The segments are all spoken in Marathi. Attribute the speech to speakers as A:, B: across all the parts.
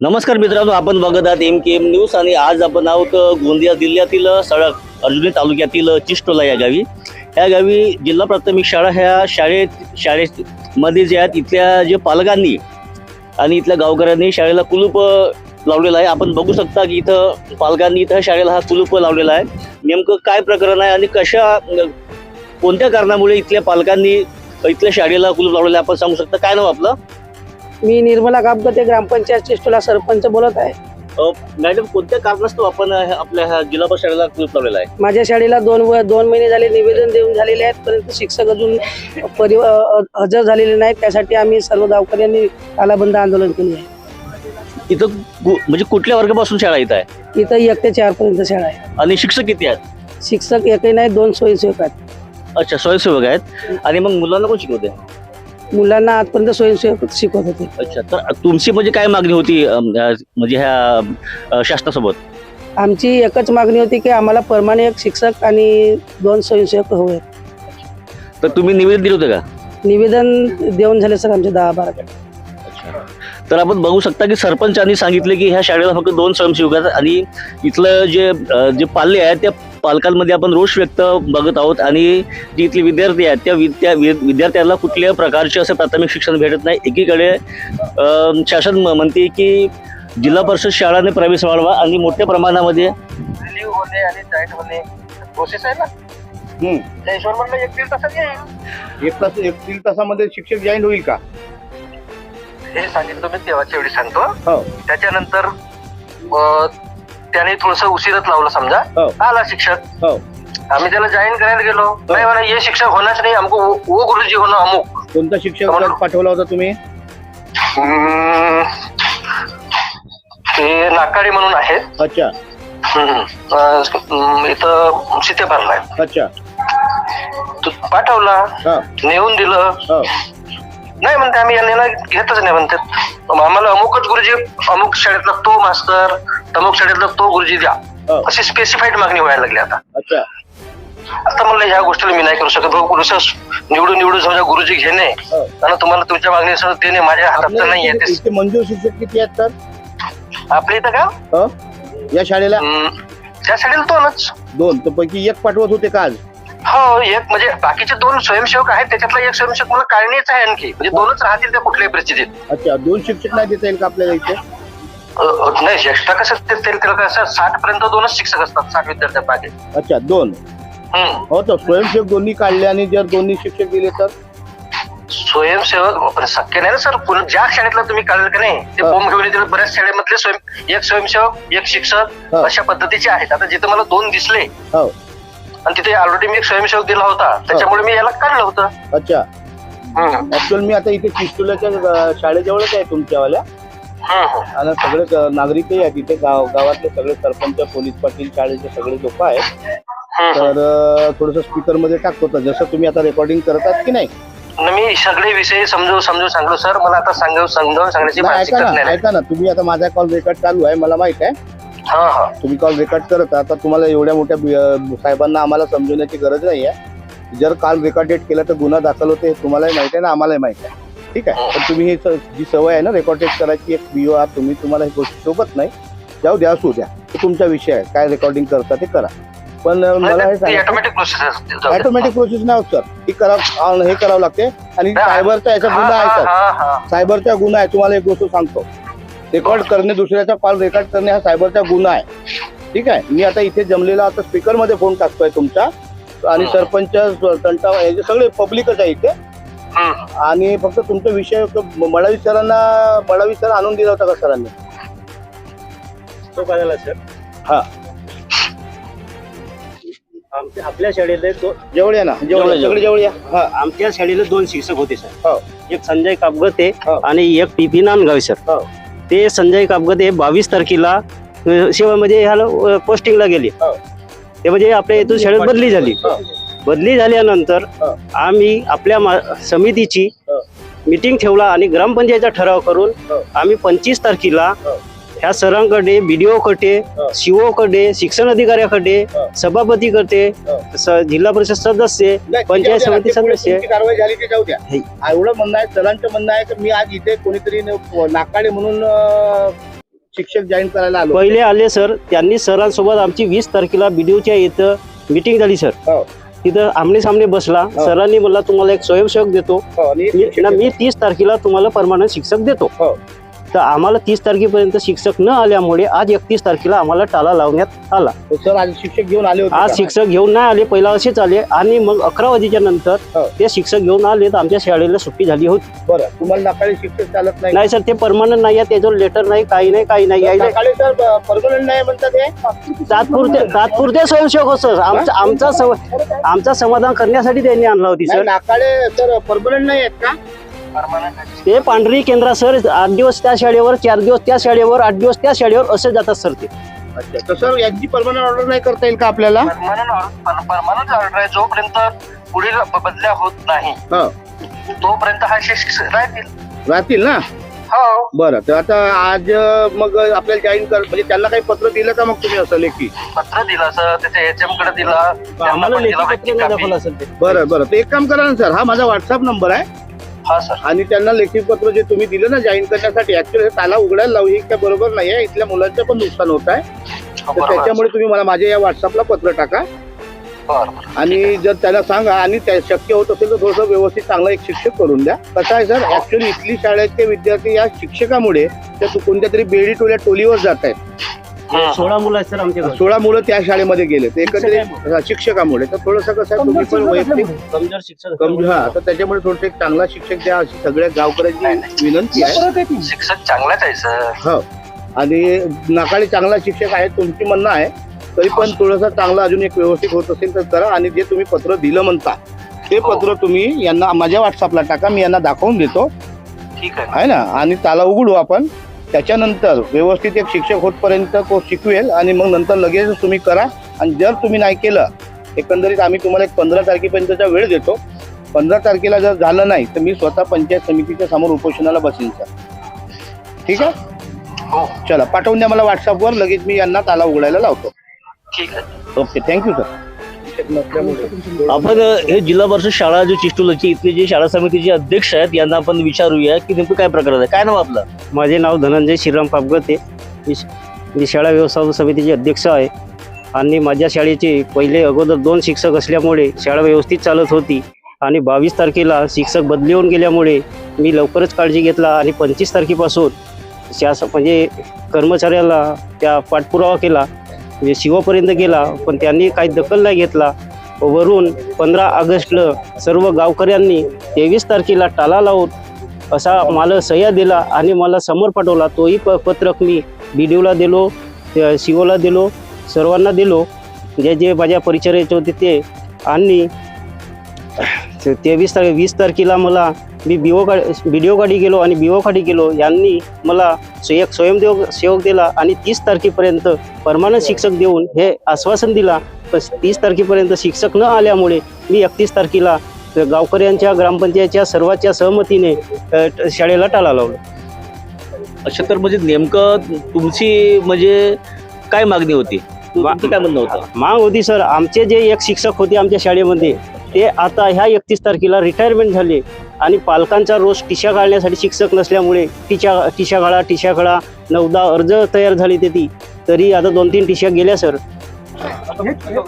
A: नमस्कार मित्रांनो आपण बघत आहात एम के एम न्यूज आणि आज आपण आहोत गोंदिया जिल्ह्यातील सडक अर्जुनी तालुक्यातील चिष्टोला या गावी. या गावी जिल्हा प्राथमिक शाळा ह्या शाळेत शाळेमध्ये जे आहेत इथल्या जे पालकांनी आणि इथल्या गावकऱ्यांनी शाळेला कुलूप लावलेला आहे. आपण बघू शकता की इथं पालकांनी इथं शाळेला हा कुलूप लावलेला आहे. नेमकं काय प्रकरण आहे आणि कशा कोणत्या कारणामुळे इथल्या पालकांनी इथल्या शाळेला कुलूप लावलेलं आहे? आपण सांगू शकता. काय नाव आपलं?
B: मी निर्मला कापगते ग्रामपंचायत चिष्टोला सरपंच बोलत आहे.
A: अ, मॅडम कोणत्या कारणास्तव आपण अ, आपल्या ह्या जिल्हा परिषद शाळेला लावलेला आहे?
B: माझ्या शाळेला दोन व दोन महिने झाले निवेदन देऊन झालेले आहेत परंतु शिक्षक अजून परि अ- अ- हजर झालेले नाहीत. त्यासाठी आम्ही सर्व गावकऱ्यांनी तालाबंद आंदोलन केले आहे.
A: इथं कु- म्हणजे कुठल्या वर्गापासून शाळा इथं आहे?
B: इथं एक ते चार पर्यंत शाळा आहे.
A: आणि शिक्षक किती आहेत?
B: शिक्षक एकही नाही दोन स्वयंसेवक आहेत.
A: अच्छा स्वयंसेवक आहेत. आणि मग मुलांना कोण शिकवते
B: मुलांना आजपर्यंत स्वयंसेवक शिकवत होते.
A: अच्छा तर तुमची म्हणजे काय मागणी होती अम, अ, म्हणजे ह्या अ, शासनासोबत?
B: आमची एकच मागणी होती की आम्हाला परमाने एक शिक्षक आणि दोन स्वयंसेवक हवे.
A: तर तुम्ही निवेदन दिलं होतं का?
B: निवेदन देऊन झाले सर आमचे दहा बारा
A: अच्छा. तर आपण बघू शकता की सरपंचांनी सांगितले की ह्या शाळेला फक्त दोन स्वयंसेवक आहेत आणि इथलं जे अ, जे पाल्य आहेत त्या पालकांमध्ये आपण रोष व्यक्त बघत आहोत आणि जे इथले विद्यार्थी आहेत त्या विद्या वि- विद्यार्थ्यांना कुठल्याही प्रकारचे असं प्राथमिक शिक्षण भेटत नाही. एकीकडे शासन म- म्हणते की जिल्हा परिषद शाळाने प्रवेश वाढवा आणि मोठ्या प्रमाणामध्ये
C: रिलीव्ह होणे आणि जॉईन होणे. प्रोसेस आहे ना? त्या हिशोबाने म्हणलं एक दीड तासात येईल.
D: एक तास एक दीड तासामध्ये शिक्षक जॉईन होईल का?
C: हे सांगितलं मी तेव्हाच्या वेळी सांगतो.
D: हो.
C: त्याच्यानंतर त्याने थोडस उशीरच लावलं समजा.
D: हो.
C: आला शिक्षक.
D: हो.
C: आम्ही त्याला जॉईन करायला गेलो. नाही म्हणा हे शिक्षक होणारच नाही वो वो गुरुजी होणं अमुक.
D: कोणता शिक्षक पाठवला होता तुम्ही?
C: हम्म, ते नाकाडी म्हणून आहेत
D: अच्छा.
C: हम्म. अं, इथं सीतेपारला आहे
D: अच्छा.
C: तो पाठवला
D: हा.
C: नेऊन दिलं.
D: हो.
C: नाही म्हणते आम्ही यांना घेतच नाही म्हणतात मग आम्हाला अमुकच गुरुजी अमुक शाळेतला तो मास्तर अमुक शाळेतला तो गुरुजी द्या. अशी स्पेसिफाईड मागणी व्हायला लागली आता. आता म्हणलं ह्या गोष्टीला मी नाही करू शकत. निवडून निवडून समजा गुरुजी घेणे. आणि तुम्हाला तुमच्या मागणीसह देणे माझ्या हातात नाही येते
D: मंजूर शिक्षक किती आहेत तर?
C: आपल्या इथं का?
D: हो? या शाळेला?
C: त्या शाळेला दोनच.
D: दोन. तर पैकी एक पाठवत होते का आज
C: हो एक म्हणजे बाकीचे दोन स्वयंसेवक आहेत त्याच्यातला एक स्वयंसेवक मला काढणीच आहे आणखी. म्हणजे दोनच राहतील त्या कुठल्याही परिस्थितीत.
D: अच्छा दोन शिक्षक नाही देता येईल का आपल्याला इथे?
C: अ, अ, नाही एक्स्ट्रा कसं ते- ते- त्याला कसं साठ पर्यंत दोनच शिक्षक असतात साठ विद्यार्थ्या मागे.
D: अच्छा दोन?
C: हम्म.
D: हो तर स्वयंसेवक दोन्ही काढले आणि जर दोन्ही शिक्षक दिले तर?
C: स्वयंसेवक पण शक्य नाही ना सर. पुन्हा ज्या शाळेतला तुम्ही काढलं का नाही ते
D: हा.
C: फॉर्म घेऊन येतील. बऱ्याच शाळेमधले स्वयं एक स्वयंसेवक एक शिक्षक
D: हा.
C: अशा पद्धतीचे आहेत. आता जिथे मला दोन दिसले
D: हो.
C: आणि तिथे ऑलरेडी मी एक स्वयंसेवक दिला होता. त्याच्यामुळे मी याला काढलं होतं.
D: अच्छा.
C: हम्म.
D: ऍक्च्युअल मी आता इथे चिस्तुल्याच्या अं, शाळेजवळच आहे तुमच्यावाल्या.
C: हम्म, हम्म.
D: आणि सगळे अं, नागरिकही आहेत इथे गाव गावातले सगळे सरपंच पोलीस पाटील शाळेचे सगळे लोक आहेत.
C: हम्म.
D: तर थोडस स्पीकरमध्ये टाकतो तर जसं तुम्ही आता रेकॉर्डिंग करतात की नाही?
C: मी सगळे विषय समजून समजून सांगलो सर. मला आता सांगू समजावून सांगण्याची
D: नाही, ऐका
C: मानसिकता
D: ना ऐका ना. तुम्ही आता माझा कॉल रेकॉर्ड चालू आहे मला माहीत आहे.
C: हा हा.
D: तुम्ही कॉल रेकॉर्ड करत आहात. आता तुम्हाला एवढ्या मोठ्या बि- साहेबांना आम्हाला समजवण्याची गरज नाही आहे. जर काल रेकॉर्डेड केलं तर गुन्हा दाखल होते हे तुम्हालाही माहिती आहे ना आम्हालाही माहिती आहे. ठीक आहे? पण तुम्ही ही स- जी सवय आहे ना रेकॉर्डेड करायची एक बिओ आहात तुम्ही तुम्हाला ही गोष्ट सोबत नाही. जाऊ द्या असू द्या. तो तुमचा विषय आहे. काय रेकॉर्डिंग करता ते करा. पण अं, मला हे सांगा.
C: ऑटोमॅटिक प्रोसेस
D: ऑटोमॅटिक प्रोसेस नाही होत सर ही करा हे करावं लागते. आणि सायबरचा याचा गुन्हा आहे सर सायबरचा गुन्हा आहे तुम्हाला एक गोष्ट सांगतो. रेकॉर्ड करणे दुसऱ्याचा कॉल रेकॉर्ड करणे हा सायबरचा गुन्हा आहे. ठीक आहे? मी आता इथे जमलेला आता स्पीकरमध्ये फोन टाकतोय तुमचा. आणि. सरपंच तंटा हे सगळे पब्लिकच आहे इथे. आणि फक्त तुमचा विषय मडावी सरांना मडावी सर आणून दिला होता का सरांनी?
E: तो काय झाला सर.
D: हा.
E: आमच्या आपल्या शाळेला दो-
D: या ना जवळ या. सगळे जवळ या. हा.
E: आमच्या शाळेला दोन शिक्षक होते सर.
D: हो.
E: एक संजय कापगते
D: हो.
E: आणि एक पी पी नांदगावे सर.
D: हो.
E: ते संजय कापगते बावीस तारखेला अ, सेवामध्ये ह्याला पोस्टिंगला गेले
D: हो
E: ते म्हणजे आपल्या इथून शाळेत बदली झाली
D: हो.
E: बदली झाल्यानंतर
D: हो.
E: आम्ही आपल्या समितीची
D: हो.
E: मीटिंग ठेवला आणि ग्रामपंचायतचा ठराव करून
D: हो.
E: आम्ही पंचवीस तारखेला
D: हो.
E: ह्या सरांकडे बीडीओ कडे
D: हो.
E: सीओ कडे शिक्षण अधिकाऱ्याकडे
D: हो.
E: सभापतीकडे
D: हो.
E: स- जिल्हा परिषद सदस्य पंचायत. समिती सदस्य
D: कारवाई झाली ते जाऊ द्या. एवढं म्हणणं आहे सरांचं म्हणणं आहे की मी आज इथे कोणीतरी नाकाडे म्हणून शिक्षक जॉईन करायला आलो
E: पहिले आले सर त्यांनी सरांसोबत आमची वीस तारखेला बीडीओच्या इथं मिटिंग झाली सर
D: हो.
E: तिथं आमने सामने बसला
D: हो.
E: सरांनी मला तुम्हाला एक स्वयंसेवक देतो
D: हो,
E: मी तीस तारखेला तुम्हाला परमानंट शिक्षक देतो. तर आम्हाला तीस तारखेपर्यंत शिक्षक न आल्यामुळे आज एकतीस तारखेला आम्हाला टाला लावण्यात आला.
D: सर आज शिक्षक घेऊन आले होते
E: आज
D: का?
E: शिक्षक घेऊन नाही आले पहिला असेच आले. आणि मग अकरा वाजेच्या नंतर
D: हो.
E: ते शिक्षक घेऊन आले तर आमच्या शाळेला सुट्टी झाली होती.
D: बरं तुम्हाला नकाळी शिक्षक चालत नाही?
E: नाही सर ते परमानंट नाही आहे त्याच्यावर लेटर नाही काही नाही काही नाही. यायला
D: नकाळी सर परमनंट नाही म्हणतात हे?
E: तात्पुरते तात्पुरते स्वयंसेवक हो सर. आमचा आमचा सम- आमचा समाधान करण्यासाठी त्यांनी आणला होती
D: नाही,
E: सर.
D: नाकाळे सर परमनंट नाही आहेत का?
E: ते पांढरी केंद्र सर आठ दिवस त्या शाळेवर चार दिवस त्या शाळेवर आठ दिवस त्या शाळेवर असे जातात सर ते.
D: अच्छा तर सर यांची परमनंट ऑर्डर नाही करता येईल का आपल्याला?
C: परमानंट परमानंट ऑर्डर आहे. जोपर्यंत पुढील बदल्या होत नाही
D: हो.
C: तोपर्यंत हा शिक्षक राहतील.
D: राहतील ना?
C: हो.
D: बरं तर आता आज मग आपल्याला जॉईन कर म्हणजे त्यांना काही पत्र दिलं का मग तुम्ही असं लेखी?
C: पत्र दिलं सर. त्याच्या एचएमकडे दिला. त्यांना
E: आम्हाला
C: पण दिला
E: लेखी
C: माहिती
E: पत्र नाही
C: copy.
E: दाखवलं सर ते.
D: बरं बरं. तर एक काम करा ना सर. हा माझा व्हॉट्सअप नंबर आहे.
C: हा सर.
D: आणि त्यांना लेखी पत्र जे तुम्ही दिलं ना जॉईन करण्यासाठी ऍक्च्युअली ताला उघडायला लावू ही काय बरोबर नाही आहे. इथल्या मुलांचं पण नुकसान होत आहे.
C: हो,
D: तर
C: बरोबर.
D: त्याच्यामुळे तुम्ही मला माझ्या या व्हॉट्सअपला पत्र टाका.
C: बरं, बरं.
D: आणि जर त्याला सांगा आणि त्या शक्य होत असेल तर थोडंसं व्यवस्थित चांगला एक शिक्षक करून द्या. कसं आहे सर? ऍक्च्युअली इथली शाळेचे विद्यार्थी या शिक्षकामुळे त्या कोणत्या तरी बेडी टोल्या टोलीवर जात आहेत.
C: हं.
E: सोळा मुलं आहेत सर आमच्या
D: सोळा मुलं त्या शाळेमध्ये गेले. ते एकत्रित हा, शिक्षकामुळे. तर थोडंसं कसं आहे तुम्ही पण वैयक्तिक
E: कमजोर शिक्षक
D: कम हा तर त्याच्यामुळे थोडंसं एक चांगला शिक्षक द्या. अशी सगळ्या गावकऱ्यांची विनंती आहे.
C: शिक्षक चांगलाच आहे सर.
D: हो. आणि नाकाळी चांगला शिक्षक आहे तुमची म्हणणं आहे. तरी पण थोडंसं चांगलं अजून एक व्यवस्थित होत असेल तर करा. आणि जे तुम्ही पत्र दिलं म्हणता ते पत्र तुम्ही यांना माझ्या व्हॉट्सअपला टाका. मी यांना दाखवून देतो.
C: ठीक आहे.
D: आहे ना? आणि त्याला उघडू आपण. त्याच्यानंतर व्यवस्थित एक शिक्षक होतपर्यंत तो शिकवेल आणि मग नंतर लगेच तुम्ही करा. आणि जर तुम्ही नाही केलं एकंदरीत आम्ही तुम्हाला एक पंधरा तारखेपर्यंतचा वेळ देतो. पंधरा तारखेला जर झालं नाही तर मी स्वतः पंचायत समितीच्या समोर उपोषणाला बसेन सर. ठीक आहे?
C: हो.
D: चला पाठवून द्या मला व्हॉट्सअपवर लगेच मी यांना ताला उघडायला लावतो.
C: ठीक आहे.
D: Okay thank you sir.
A: आपण हे जिल्हा परिषद शाळा जो चिष्टुलाची इथले जे शाळा समितीचे अध्यक्ष आहेत यांना आपण विचारूया की नेमकं काय प्रकार आहे काय नाव आपलं?
E: माझे नाव धनंजय श्रीराम पापगते. मी मी शाळा व्यवस्थापन समितीचे अध्यक्ष आहे. आणि माझ्या शाळेचे पहिले अगोदर दोन शिक्षक असल्यामुळे शाळा व्यवस्थित चालत होती. आणि बावीस तारखेला शिक्षक बदली होऊन गेल्यामुळे मी लवकरच काळजी घेतला आणि पंचवीस तारखेपासून शास म्हणजे कर्मचाऱ्याला त्या पाठपुरावा केला. म्हणजे शिवापर्यंत गेला पण त्यांनी काही दखल नाही घेतला. वरून पंधरा ऑगस्टला सर्व गावकऱ्यांनी तेवीस तारखेला टाला लावून असा मला सह्या दिला आणि मला समोर पाठवला. तोही प पत्रक मी बी डी ओला दिलो त्या शिवोला दिलो सर्वांना दिलो. जे जे माझ्या परिचयाचे होते ते. आणि तेवीस तारीख वीस तारखेला मला मी बिओ गाडी बी डी ओ गाडी गेलो आणि बी ओ गाडी गेलो यांनी मला एक स्वयंदेव सेवक दिला आणि तीस तारखेपर्यंत परमानंट शिक्षक देऊन हे आश्वासन दिला. पण तीस तारखेपर्यंत शिक्षक न आल्यामुळे मी एकतीस तारखेला गावकऱ्यांच्या ग्रामपंचायतच्या सर्वांच्या सहमतीने शाळेला टाळा लावलं.
A: अच्छा तर म्हणजे नेमकं तुमची म्हणजे काय मागणी होती? काय म्हणणं होतं?
E: माग होती सर आमचे जे एक शिक्षक होते आमच्या शाळेमध्ये ते आता ह्या एकतीस तारखेला रिटायरमेंट झाले. आणि पालकांचा रोज टिशा काढण्यासाठी शिक्षक नसल्यामुळे टिशा टिशा काढा टिशा काढा नऊदा अर्ज तयार झाली ते ती. तरी आता दोन तीन टिशा गेल्या सर.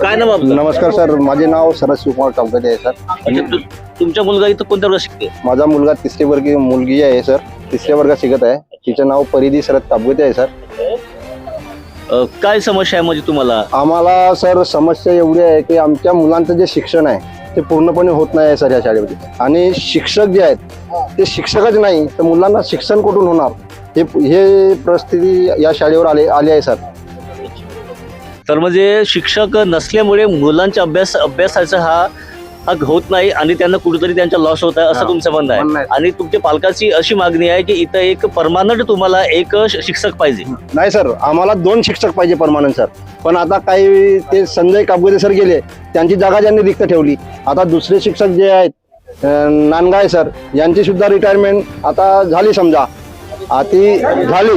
A: काय नाव
F: नमस्कार सर. माझे नाव सरस शिवकुमार कामकते आहे सर.
A: तुमच्या मुलगा इथं कोणत्या वर्गात शिकते
F: माझा मुलगा तिसरी वर्गी मुलगी आहे सर. तिसऱ्या वर्गात शिकत आहे. तिचं नाव परिधी शरद कापगते आहे सर.
A: काय समस्या आहे म्हणजे तुम्हाला?
F: आम्हाला सर समस्या एवढी आहे की आमच्या मुलांचं जे शिक्षण आहे ते पूर्णपणे होत नाही सर या शाळेमध्ये. आणि शिक्षक जे आहेत ते शिक्षकच नाही तर मुलांना शिक्षण कुठून होणार? हे हे परिस्थिती या शाळेवर आले आली आहे सर.
A: तर म्हणजे शिक्षक नसल्यामुळे मुलांच्या अभ्यास अभ्यासाचा हा हा होत नाही आणि त्यांना कुठेतरी त्यांचा लॉस होत आहे असं
F: हा.
A: तुमचं म्हणणं आहे. आणि तुमच्या पालकाची अशी मागणी आहे की इथं एक परमानंट तुम्हाला एक शिक्षक पाहिजे.
F: नाही सर. आम्हाला दोन शिक्षक पाहिजे परमानंट सर. पण आता काही ते संजय कापगुदे सर गेले त्यांची जागा ज्यांनी रिक्त ठेवली. आता दुसरे शिक्षक जे आहेत नांदगाळे सर यांची सुद्धा रिटायरमेंट आता झाली समजा. आती झाली.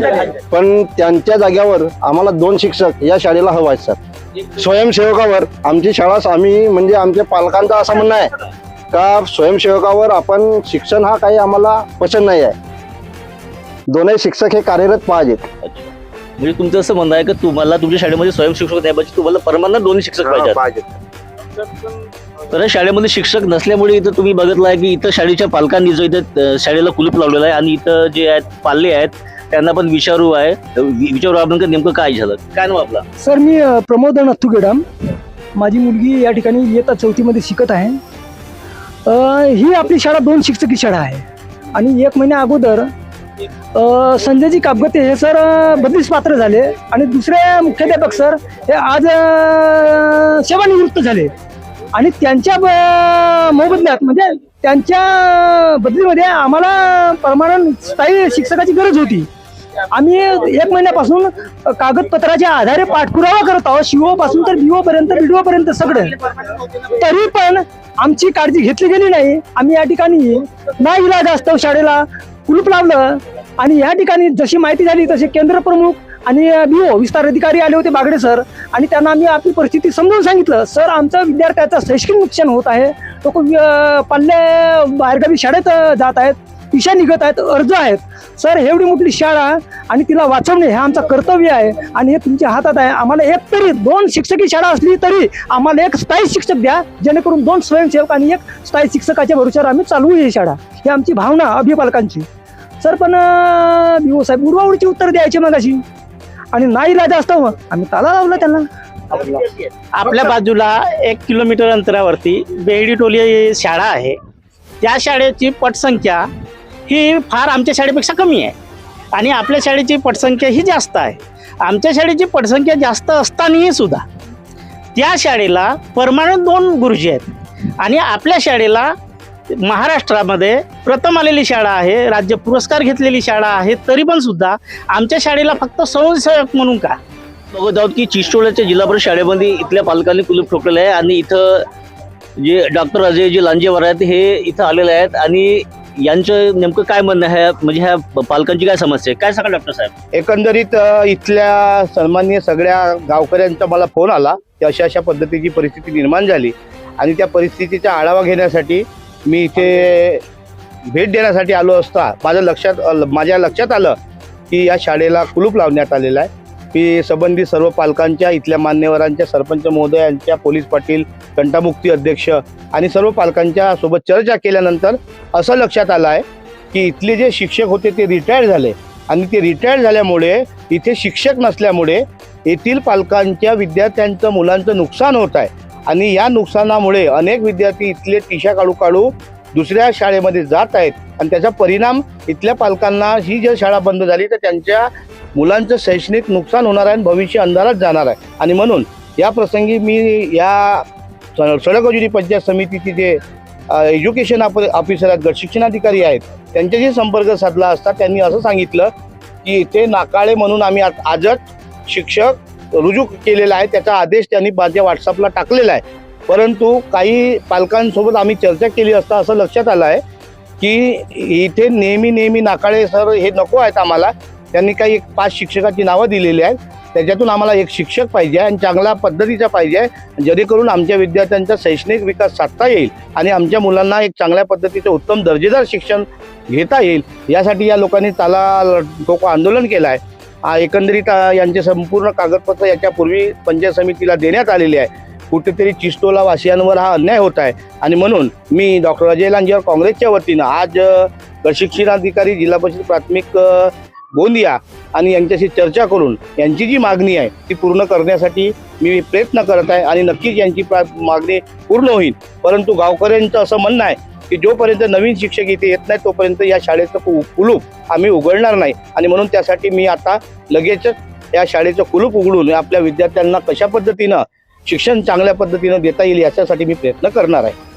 F: पण त्यांच्या जाग्यावर आम्हाला दोन शिक्षक या शाळेला हवा आहेत सर. स्वयंसेवकावर. आमची शाळा आम्ही म्हणजे आमच्या पालकांचं असं म्हणणं आहे का स्वयंसेवकावर आपण शिक्षण हा काही आम्हाला पसंत नाही आहे. दोनही शिक्षक हे कार्यरत पाहिजेत.
A: म्हणजे तुमचं असं म्हणणं आहे की तुम्हाला तुमच्या शाळेमध्ये स्वयंशिक्षक द्यायचे तुम्हाला परमानंट दोन शिक्षक पाहिजेत?
D: पाहिजे
A: तर शाळेमध्ये शिक्षक नसल्यामुळे इथं तुम्ही बघितलं आहे की इथं शाळेच्या पालकांनी जो इथं शाळेला कुलूप लावलेलं आहे आणि इथं जे आहेत पाल्ले आहेत त्यांना पण विचारू आहे. विचारू आपण का नेमकं काय झालं? काय नाव आपला?
G: सर मी अ, प्रमोद नथू गेडाम माझी मुलगी या ठिकाणी इयत्ता चौथीमध्ये शिकत आहे. अ, ही आपली शाळा दोन शिक्षकी शाळा आहे. आणि एक महिन्या अगोदर अ, संजयजी कापगते हे सर अ, बदलीस पात्र झाले. आणि दुसरे मुख्याध्यापक सर हे आज अ, सेवानिवृत्त झाले. आणि त्यांच्या ब- मोबदल्यात म्हणजे त्यांच्या बदलीमध्ये आम्हाला परमानंट स्थायी शिक्षकाची गरज होती. आम्ही एक महिन्यापासून कागदपत्राच्या आधारे पाठपुरावा करत आहोत. शिओ पासून तर बीओ पर्यंत बीडीओ पर्यंत सगळं. तरी पण आमची काळजी घेतली गेली नाही. आम्ही या ठिकाणी ना इलाज असतो शाळेला कुलूप लावलं. आणि या ठिकाणी जशी माहिती झाली तसे केंद्र प्रमुख आणि बीओ विस्तार अधिकारी आले होते बागडे सर. आणि त्यांना आम्ही आपली परिस्थिती समजून सांगितलं. सर आमचं विद्यार्थ्याचं शैक्षणिक नुकसान होत आहे. लोक पल्ले बाहेरगावी शाळेत जात आहेत. पिशा निघत आहेत अर्ज आहेत. सर एवढी मोठी शाळा आणि तिला वाचवणे हे आमचं कर्तव्य आहे आणि हे तुमच्या हातात आहे. आम्हाला एक तरी दोन शिक्षकी शाळा असली तरी आम्हाला एक स्थायी शिक्षक द्या जेणेकरून दोन स्वयंसेवक आणि एक स्थायी शिक्षकाच्या भरोश्यावर आम्ही चालवू ही शाळा. ही आमची भावना अभिपालकांची. सर पण विवो साहेब उडवाउडीची उत्तर द्यायचे मग अशी आणि नाही राजा असतं मग. आम्ही ताला लावला त्यांना.
E: आपल्या बाजूला एक किलोमीटर अंतरावरती बेहडी टोली शाळा आहे. त्या शाळेची पटसंख्या ही फार आमच्या शाळेपेक्षा कमी आहे. आणि आपल्या शाळेची पटसंख्या ही जास्त आहे. आमच्या शाळेची पटसंख्या जास्त असतानाही सुद्धा त्या शाळेला परमानंट दोन गुरुजी आहेत. आणि आपल्या शाळेला महाराष्ट्रामध्ये प्रथम आलेली शाळा आहे राज्य पुरस्कार घेतलेली शाळा आहे तरी पण सुद्धा आमच्या शाळेला फक्त स्वयंसेवक म्हणून का?
A: बघत आहोत की चिचटोळ्याच्या जिल्हा परिषद शाळेमध्ये इथल्या पालकांनी कुलूप ठोकलेलं आहे आणि इथं जे डॉक्टर अजयजी लांजेवर आहेत हे इथं आलेले आहेत. आणि यांचं नेमकं काय म्हणणं आहे? म्हणजे ह्या पालकांची काय समस्या आहे? काय सांगा डॉक्टर साहेब?
D: एकंदरीत अ, इथल्या सन्मान्य सगळ्या गावकऱ्यांचा मला फोन आला की अशा अशा पद्धतीची परिस्थिती निर्माण झाली आणि त्या परिस्थितीचा आढावा घेण्यासाठी मी इथे भेट देण्यासाठी आलो असता माझ्या लक्षात अल माझ्या लक्षात आलं की या शाळेला कुलूप लावण्यात आलेलं आहे. की संबंधित सर्व पालकांच्या इथल्या मान्यवरांच्या सरपंच महोदयांच्या पोलीस पाटील कंटामुक्ती अध्यक्ष आणि सर्व पालकांच्या सोबत चर्चा केल्यानंतर असं लक्षात आलं आहे की इथले जे शिक्षक होते ते रिटायर्ड झाले. आणि ते रिटायर्ड झाल्यामुळे इथे शिक्षक नसल्यामुळे येथील पालकांच्या विद्यार्थ्यांचं मुलांचं नुकसान होत आहे. आणि या नुकसानामुळे अनेक विद्यार्थी इथले टिशा काढू काढू दुसऱ्या शाळेमध्ये जात आहेत. आणि त्याचा परिणाम इथल्या पालकांना ही जर शाळा बंद झाली तर त्यांच्या मुलांचं शैक्षणिक नुकसान होणार आहे आणि भविष्य अंधारात जाणार आहे. आणि म्हणून या प्रसंगी मी या सडक अजुरी पंचायत समितीचे जे एज्युकेशन आप ऑफिसर आहेत गट शिक्षणाधिकारी आहेत त्यांच्याशी संपर्क साधला असता त्यांनी असं सांगितलं की इथे नाकाळे म्हणून आम्ही आज- आजच शिक्षक रुजू केलेला आहे त्याचा आदेश त्यांनी माझ्या व्हॉट्सअपला टाकलेला आहे. परंतु काही पालकांसोबत आम्ही चर्चा केली असता असं लक्षात आलं आहे की इथे नेहमी नेहमी नाकाळे सर हे नको आहेत आम्हाला. त्यांनी काही एक पाच शिक्षकाची नावं दिलेली आहेत. त्याच्यातून आम्हाला एक शिक्षक पाहिजे आणि चांगल्या पद्धतीचा पाहिजे जेणेकरून आमच्या विद्यार्थ्यांचा शैक्षणिक विकास साधता येईल आणि आमच्या मुलांना एक चांगल्या पद्धतीचं उत्तम दर्जेदार शिक्षण घेता येईल. यासाठी या लोकांनी त्याला टोको आंदोलन केलं आहे. एकंदरीत यांचे संपूर्ण कागदपत्र याच्यापूर्वी पंचायत समितीला देण्यात आलेले आहे. कुठेतरी चिस्तोला वासियांवर हा अन्याय होत आहे. आणि म्हणून मी डॉक्टर अजय लांजेवर काँग्रेसच्या वतीनं आज प्रशिक्षणाधिकारी जिल्हा परिषद प्राथमिक गोंदिया आणि यांच्याशी चर्चा करून यांची जी मागणी आहे ती पूर्ण करण्यासाठी मी प्रयत्न करत आहे आणि नक्कीच यांची प्रा- मागणी पूर्ण होईल. परंतु गावकऱ्यांचं असं म्हणणं आहे की जोपर्यंत नवीन शिक्षक इथे येत नाही तोपर्यंत या शाळेचं कु- कुलूप आम्ही उघडणार नाही. आणि म्हणून त्यासाठी मी आता लगेचच या शाळेचं कुलूप उघडून आपल्या विद्यार्थ्यांना कशा पद्धतीनं शिक्षण चांगल्या पद्धतीनं देता येईल याच्यासाठी मी प्रयत्न करणार आहे.